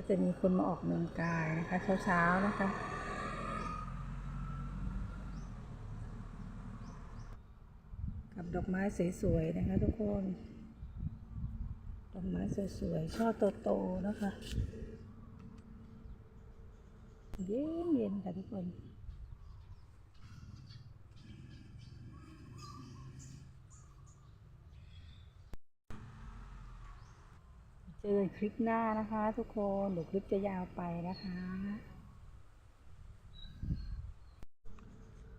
ก็จะมีคนมาออกกำลังกายนะคะ เช้าๆนะคะกับดอกไม้สวยๆนะคะทุกคนดอกไม้สวยๆช่อโตๆนะคะเย็นๆค่ะทุกคน จอกันคลิปหน้านะคะทุกคนเดี๋ยวคลิปจะยาวไปนะคะ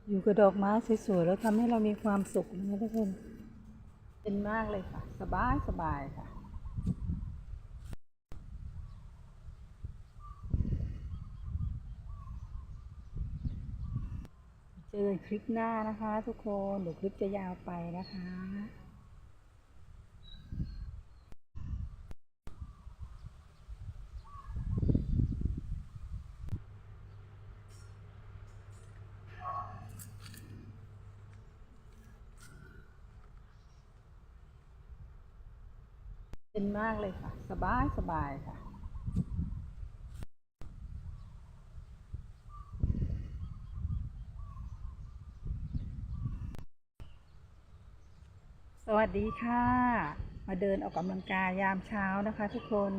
อยู่กับดอกไม้สวยๆแล้วทำให้เรามีความสุขนะทุกคนเป็นมากเลยค่ะ สบายสบายค่ะเจอกันคลิปหน้านะคะ ทุกคนเดี๋ยวคลิปจะยาวไปนะคะ นมากเลยค่ะ สบายสบายค่ะ สวัสดีค่ะ มาเดินออกกำลังกายยามเช้านะคะทุกคน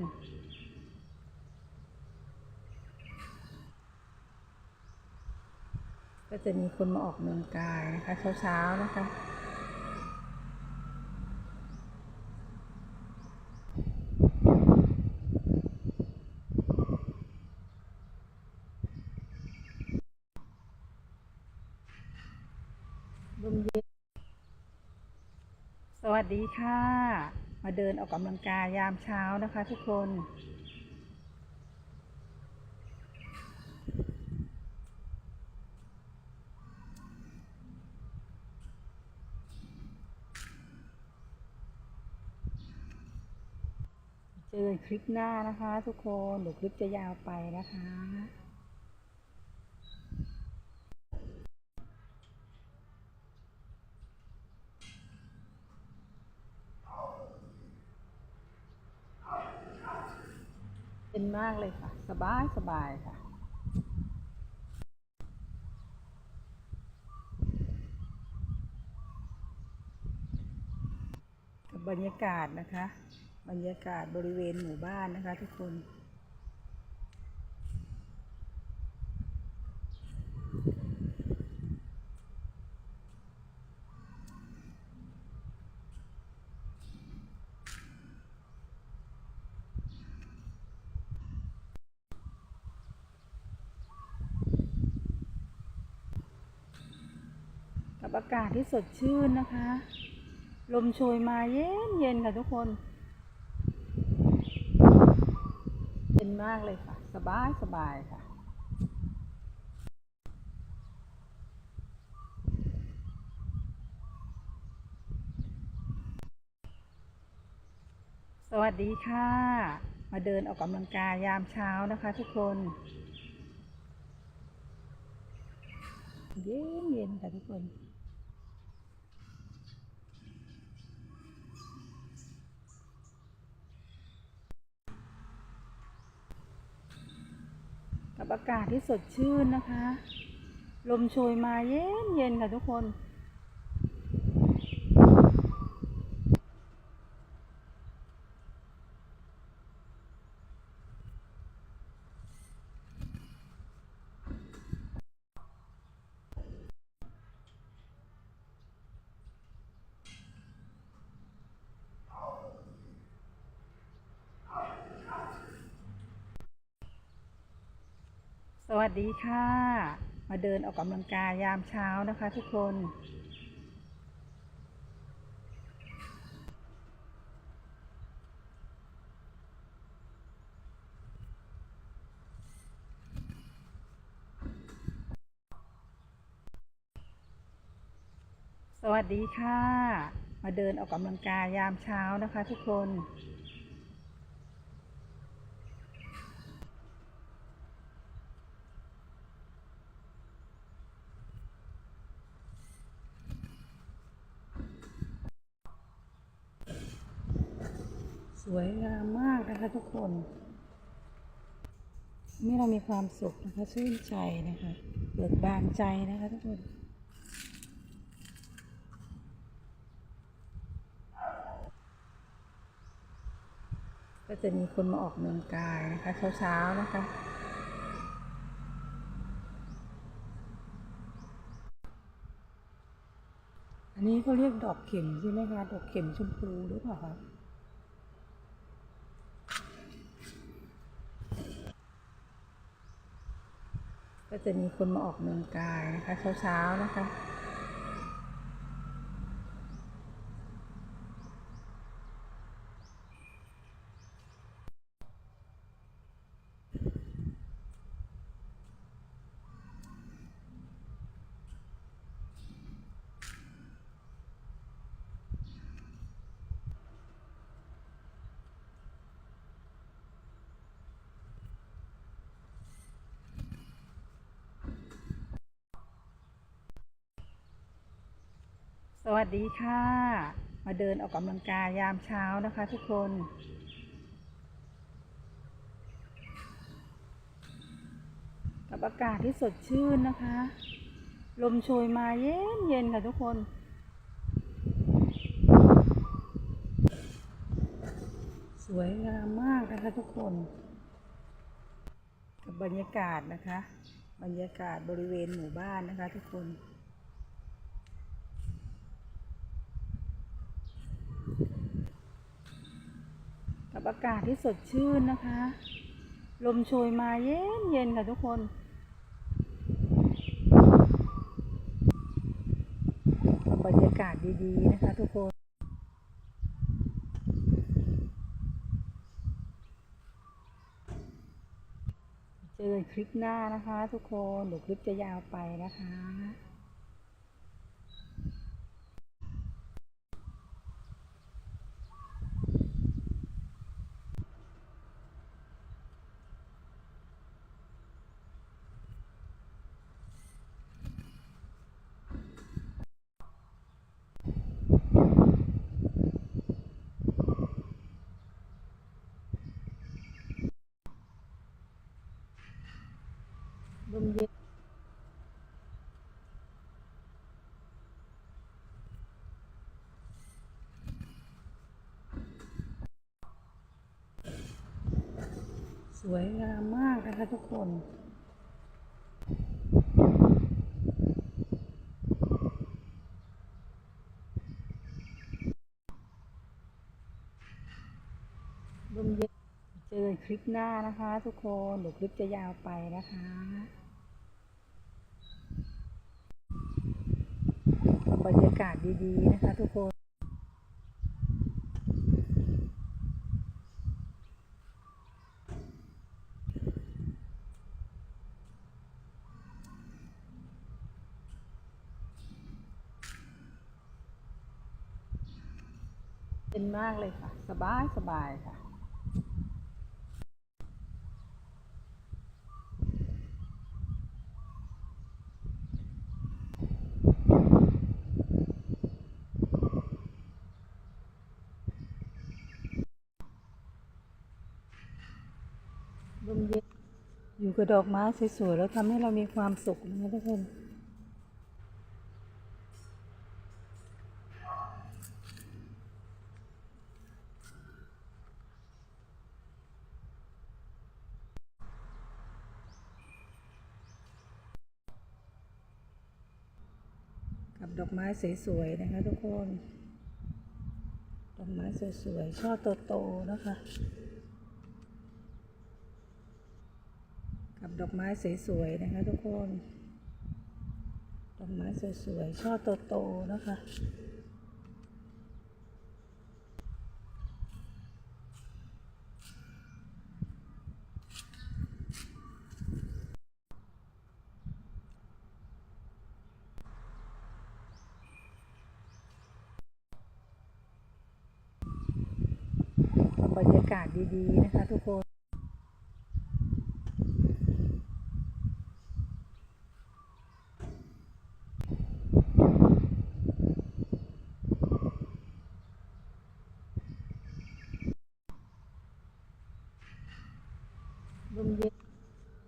ก็จะมีคนมาออกกำลังกายนะคะเช้าๆนะคะ ลมเย็นส วัสดีค่ะ มาเดินออกกำลังกายยามเช้านะคะทุกคน เจอกันคลิปหน้านะคะทุกคนเดี๋ยวคลิปจะยาวไปนะคะ นมากเลยค่ะ สบายสบายค่ะ บรรยากาศนะคะ บรรยากาศบริเวณหมู่บ้านนะคะทุกคน อากาศที่สดชื่นนะคะ ลมโชยมาเย็นเย็นค่ะทุกคนเป็นมากเลยค่ะ สบายสบายค่ะสวัสดีค่ะ มาเดินออกกำลังกายยามเช้านะคะ ทุกคน เย็นเย็นค่ะทุกคนากาศที่สดชื่นนะคะ ลมโชยมาเย็นเย็นค่ะทุกคน สวัสดีค่ะ มาเดินออกกำลังกายยามเช้านะคะทุกคน สวัสดีค่ะ มาเดินออกกำลังกายยามเช้านะคะทุกคน วยงามมากนะคะทุกคนนี่เรามีความสุขนะคะชื่นใจนะคะเบิกบานใจนะคะทุกคนก็จะมีคนมาออกกำลังกายนะคะเช้าๆนะคะอันนี้เขาเรียกดอกเข็มใช่ไหมคะ ดอกเข็มชมพูหรือเปล่าคะ ก็จะมีคนมาออกกำลังกายนะคะเช้าๆนะคะ วัสดีค่ะ มาเดินออกกำลังกายยามเช้านะคะทุกคน กับอากาศที่สดชื่นนะคะ ลมโชยมาเย็นเย็นค่ะทุกคนสวยงามมากนะคะทุกคน กับบรรยากาศนะคะ บรรยากาศบริเวณหมู่บ้านนะคะทุกคน กับอากาศที่สดชื่นนะคะ ลมโชยมาเย็นเย็นค่ะทุกคนบบรรยากาศดีๆนะคะทุกคนเจอกันคลิปหน้านะคะ ทุกคนเดี๋ยวคลิปจะยาวไปนะคะ สวยงามมากนะคะทุกคนลมเย็นเจอกันคลิปหน้านะคะ ทุกคนเดี๋ยวคลิปจะยาวไปนะคะบรรยากาศดีๆนะคะทุกคน เป็นมากเลยค่ะ สบายสบายค่ะ ลมเย็นอยู่กับดอกไม้สวยๆแล้วทำให้เรามีความสุขนะคะทุกคน กับดอกไม้สวยๆนะคะทุกคน ดอกไม้สวยๆช่อโตๆนะคะ กับดอกไม้สวยๆนะคะทุกคน ดอกไม้สวยๆช่อโตๆนะคะากาศดีๆนะคะทุกคนลมเย็น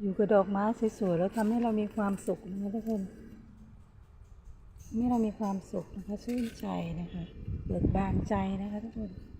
อยู่กับดอกไม้สวยๆแล้วทำให้เรามีความสุขนะคะทุกคนทำให้เรามีความสุขนะคะชื่นใจนะคะเบิกบานใจนะคะทุกคน